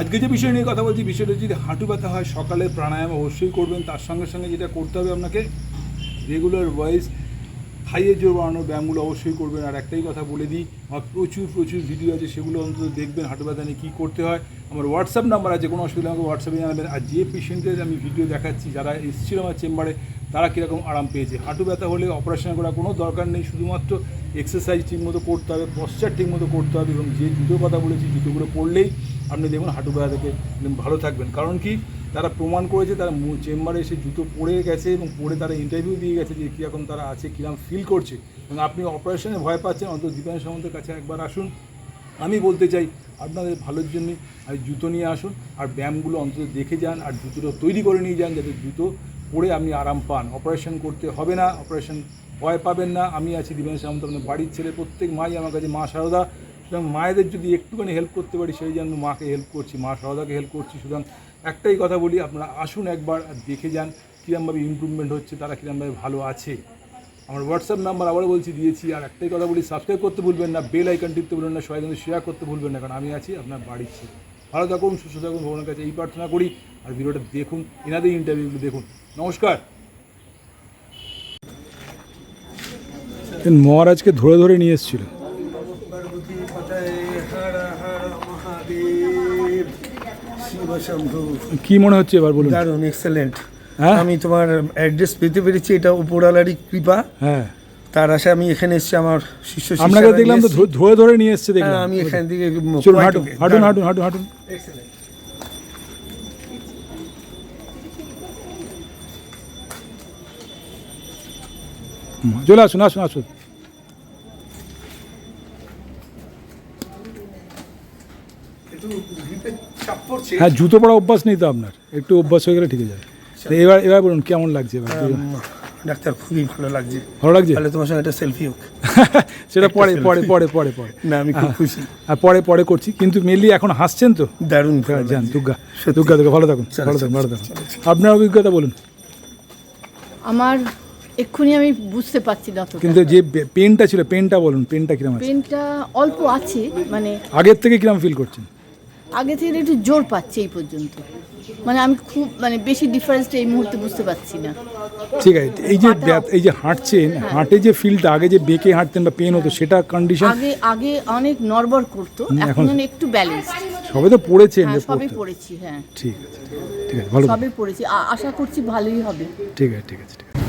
আজকে যে বিষয় নিয়ে কথা বলছি, বিষয়টা যদি হাঁটু ব্যথা হয়, সকালে প্রাণায়াম অবশ্যই করবেন। তার সঙ্গে সঙ্গে যেটা করতে হবে আপনাকে রেগুলার ওয়াইজ থাইয়ের জোর বাড়ানোর ব্যায়ামগুলো অবশ্যই করবেন। আর একটাই কথা বলে দিই, আমার প্রচুর প্রচুর ভিডিও আছে, সেগুলো অন্তত দেখবেন, হাঁটু ব্যথা নিয়ে কী করতে হয়। আমার হোয়াটসঅ্যাপ নাম্বার আছে, কোনো অসুবিধা আমাকে হোয়াটসঅ্যাপে জানাবেন। আর যে পেশেন্টের আমি ভিডিও দেখাচ্ছি, যারা এসেছিল আমার চেম্বারে তারা কীরকম আরাম পেয়েছে। হাঁটু ব্যথা হলে অপারেশন করার কোনো দরকার নেই। শুধুমাত্র এক্সারসাইজ ঠিকমতো করতে হবে পশ্চার ঠিকমতো করতে হবে এবং যে জুতোর কথা বলেছি জুতোগুলো পরলেই আপনি দেখুন হাঁটু থেকে ভালো থাকবেন। কারণ কি? তারা প্রমাণ করেছে, তারা চেম্বারে এসে জুতো পরে গেছে এবং পরে তারা ইন্টারভিউ দিয়ে গেছে যে কীরকম তারা আছে কীরকম ফিল করছে। এবং আপনি অপারেশনে ভয় পাচ্ছেন, অন্তত দীপায়ন সামন্তের কাছে একবার আসুন। আমি বলতে চাই, আপনাদের ভালোর জন্য জুতো নিয়ে আসুন, আর ব্যায়ামগুলো অন্তত দেখে যান, আর জুতোটা তৈরি করে নিয়ে যান, যাতে জুতো পরে আপনি আরাম পান। অপারেশন করতে হবে না অপারেশন ভয় পাবেন না, আমি আছি দিবেন সামন্ত আপনার বাড়ির ছেলে প্রত্যেক মাই আমার কাছে মা সারদা। সুতরাং মায়েদের যদি একটুখানি হেল্প করতে পারি, সেই জন্য মাকে হেল্প করছি, মা সারদাকে হেল্প করছি। সুতরাং একটাই কথা বলি, আপনারা আসুন একবার দেখে যান কীরমভাবে ইমপ্রুভমেন্ট হচ্ছে, তারা কীরমভাবে ভালো আছে। আমার হোয়াটসঅ্যাপ নাম্বার আবারও বলছি, দিয়েছি। আর একটাই কথা বলি সাবস্ক্রাইব করতে ভুলবেন না বেল আইকন টিপতে ভুলবেন না, সবাই কিন্তু শেয়ার করতে ভুলবেন না, কারণ আমি আছি আপনার বাড়ির ছেলে। ভালো থাকুন, সুস্থ থাকুন, ভগবানের কাছে এই প্রার্থনা করি। আর ভিডিওটা দেখুন, এনাদের ইন্টারভিউগুলো দেখুন। নমস্কার। মহারাজকে ধরে ধরে নিয়ে এসেছিল। কি মনে হচ্ছে এবার বলুন? দারুণ এক্সেলেন্ট হ্যাঁ? আমি তোমার অ্যাড্রেস পেতে পেরেছি এটা উপরওয়ালারই কৃপা। হ্যাঁ। তার আশা আমি এখানে এসেছি আমার শিষ্য আপনাকে দেখলাম তো ধরে ধরে নিয়ে এসেছে। দেখলাম। হ্যাঁ, আমি এখান থেকে চলুন হাঁটুন হাঁটুন হাঁটুন হাঁটুন। হাঁটুন চলে আসুন আসুন আসুন একটু গ্রিপে চাপ পড়ছে হ্যাঁ জুতো পরা অভ্যাস নেই তো আপনার? একটু অভ্যাস হয়ে গেলে ঠিক আছে তো এবার এবার বলুন কেমন লাগছে এবার? ডাক্তার খুবই ভালো লাগছে। ভালো লাগছে? তাহলে তোমার সঙ্গে একটা সেলফি হোক। সেটা পরে পরে পরে পরে পরে। না আমি খুব খুশি। আর পরে পরে করছি কিন্তু মেনলি এখন হাসছেন তো? দারুণ হ্যাঁ, যান দুর্গা। দুর্গা দুর্গা ভালো থাকুন ভালো থাকুন ভালো থাকুন। আপনার অভিজ্ঞতা বলুন। আমার এক্ষুনি আমি বুঝতে পারছি না অতটা। কিন্তু যে পেনটা ছিল পেনটা বলুন পেনটা কিরম আছে? পেনটা অল্প আছে মানে আগের থেকে কিরম ফিল করছেন? আগে থেকে একটু জোর পাচ্ছে এই পর্যন্ত। মানে আমি খুব মানে বেশি ডিফারেন্সটা এই মুহূর্তে বুঝতে পারছি না। ঠিক আছে এই যে এই যে হাঁটছেন হাঁটে যে ফিলটা আগে যে বেঁকে হাঁটতেন বা পেন হতো সেটা কন্ডিশন আগে আগে অনেক নড়বড় করতো এখন একটু ব্যালেন্স সবে তো পড়েছেন হ্যাঁ যে সবই পড়েছি হ্যাঁ। ঠিক আছে ঠিক আছে ভালো। সবই পড়েছি আশা করছি ভালোই হবে। ঠিক আছে ঠিক আছে ঠিক আছে।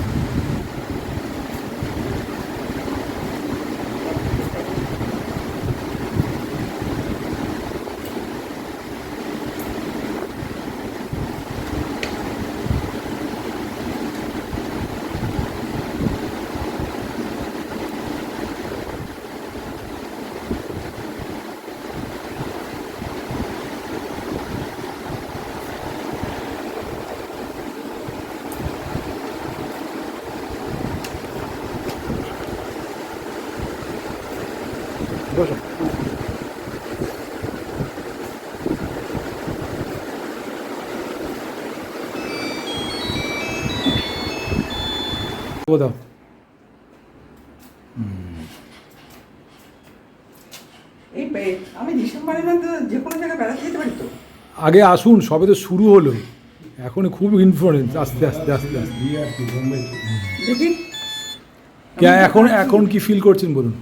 তো? আগে আসুন সবে তো শুরু হলো। এখন খুব ইনফ্লুয়েন্স আস্তে আস্তে আস্তে আস্তে। এখন এখন কি ফিল করছেন বলুন?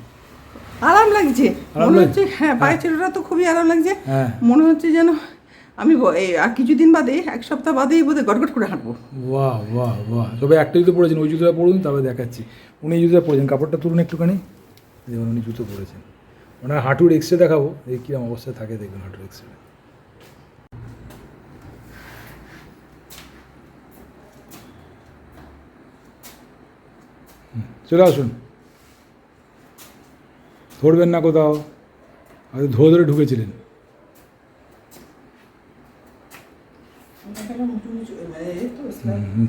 আরাম লাগছে। মনে হচ্ছে হ্যাঁ পায়ে ছেলেটা তো খুবই আরাম লাগছে। হ্যাঁ। মনে হচ্ছে যেন আমি আর কিছুদিন বাদে, এক সপ্তাহ বাদেই বোধহয় গটগট করে হাঁটবো। বাহ বাহ বাহ। তবে একটা জুতো পরেছেন, ওই জুতোটা পরুন, তবে দেখাচ্ছি। উনি জুতোটা পরেছেন, কাপড়টা তুলুন একটুখানি। দেখুন, উনি জুতো পরেছেন। ওনার হাঁটুর এক্সরে দেখাবো এই কীরকম অবস্থায় থাকে, দেখুন হাঁটুর এক্সরে চলে আসুন। ধরবেন না কোথাও, হয়তো ধরে ধরে ঢুকেছিলেন।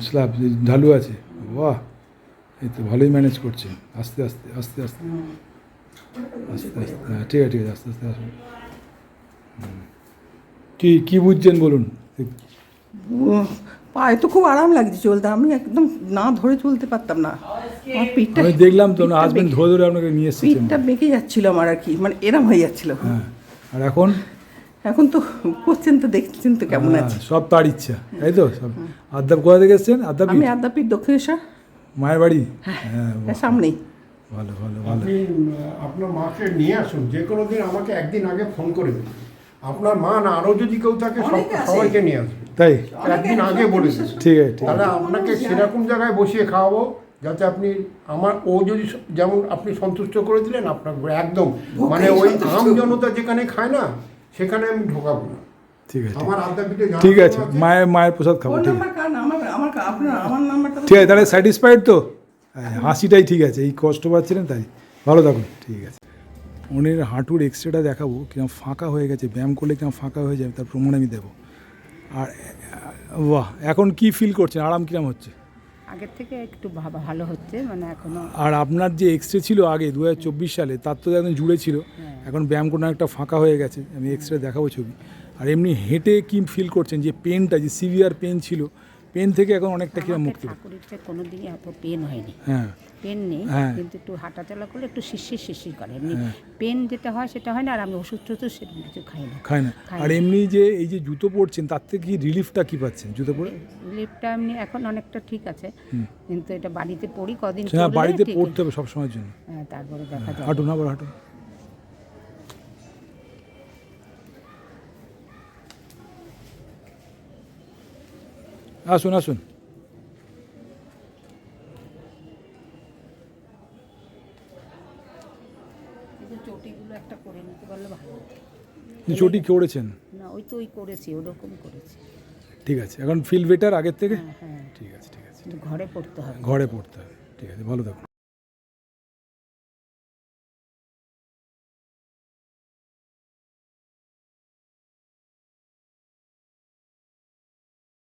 স্ল্যাব ঢালু আছে। বাহ এই তো ভালোই ম্যানেজ করছে আস্তে আস্তে আস্তে আস্তে। আস্তে আস্তে হ্যাঁ ঠিক আছে ঠিক আছে আস্তে আস্তে আসুন। কি কি বুঝছেন বলুন? পায়ে তো খুব আরাম লাগছে চলতে আমি একদম না ধরে চলতে পারতাম না। আমার পিঠটা আমি দেখলাম তো হাজবেন্ড ধরে ধরে আপনাকে নিয়ে এসেছেন। পিঠটা বেঁকে যাচ্ছিল আমার আর কি মানে এরম হয়ে যাচ্ছিল। হ্যাঁ আর এখন? এখন তো করছেন তো দেখছেন তো কেমন হ্যাঁ, আছে। সব তার ইচ্ছা তাই তো? সব আদ্যাপ কোথা থেকে এসছেন? আদ্যাপি? আমি আদ্যাপীঠ দক্ষিণেশ্বর। মায়ের বাড়ি? হ্যাঁ সামনেই। ভালো ভালো ভালো। আপনার মাকে নিয়ে আসুন যে কোনো দিন আমাকে একদিন আগে ফোন করে দিন। আপনার মা না আরও যদি কেউ থাকে সবাইকে নিয়ে আসবেন তাই? একদিন আগে বলে ঠিক আছে ঠিক তাহলে আপনাকে সেরকম জায়গায় বসিয়ে খাওয়াবো যাতে আপনি আমার ও যদি যেমন আপনি সন্তুষ্ট করে দিলেন আপনাকে একদম মানে ওই আম জনতা যেখানে খায় না সেখানে আমি ঢোকাবো না। ঠিক আছে। আমার আদ্যাপীঠে ঠিক আছে মায়ের মায়ের প্রসাদ খাব ঠিক আছে। নাম্বার কার না? আমার আমার আপনার আমার নাম্বারটা তো- ঠিক আছে তাহলে স্যাটিসফাইড তো? হ্যাঁ, হাসিটাই ঠিক আছে এই কষ্ট পাচ্ছিলেন তাই। ভালো থাকুন ঠিক আছে। ওনের হাঁটুর এক্সরেটা দেখাবো কিরম ফাঁকা হয়ে গেছে ব্যায়াম করলে কিরম ফাঁকা হয়ে যাবে তার প্রমাণ আমি দেবো। আর বাহ এখন কি ফিল করছেন? আরাম কিরম হচ্ছে? আগের থেকে একটু ভালো হচ্ছে মানে এখনও আর আপনার যে এক্সরে ছিল আগে দু হাজার চব্বিশ সালে তার তো একদম জুড়ে ছিল। এখন ব্যায়াম কোনো একটা ফাঁকা হয়ে গেছে আমি এক্সরে দেখাবো ছবি। আর এমনি হেঁটে কি ফিল করছেন? যে পেনটা যে সিভিয়ার পেন ছিল পেন থেকে এখন অনেকটা আমাকে মুক্তি ঠাকুরের চেয়ে কোনোদিনই এত পেন হয়নি। হ্যাঁ। পেন নেই হ্যাঁ। কিন্তু একটু হাঁটাচলা করলে একটু শিরশির শিরশির করে। এমনি পেন যেটা হয় সেটা হয় না আর আমি ওষুধ টষুধ সেরকম কিছু খাই না। খায় না। আর এমনি যে এই যে জুতো পরছেন তার থেকে কি রিলিফটা কি পাচ্ছেন জুতো পরে? লিপটা এমনি এখন অনেকটা ঠিক আছে কিন্তু এটা বাড়িতে পড়ি কদিন হ্যাঁ বাড়িতে পড়তে হবে সবসময়ের জন্য। হ্যাঁ তারপরে দেখা যাবে। হাঁটুন আবার হাঁটুন আসুন আসুন কিন্তু চটিগুলো একটা করে নিতে পারলে ভালো হতো। আসুন। চটি করেছেন? না ওই তো ওই করেছি ওরকম করেছি। ঠিক আছে এখন ফিল বেটার আগের থেকে? হ্যাঁ হ্যাঁ। ঠিক আছে ঠিক আছে। ঘরে পড়তে হবে। ঘরে পড়তে হবে ঠিক আছে ভালো থাকুন।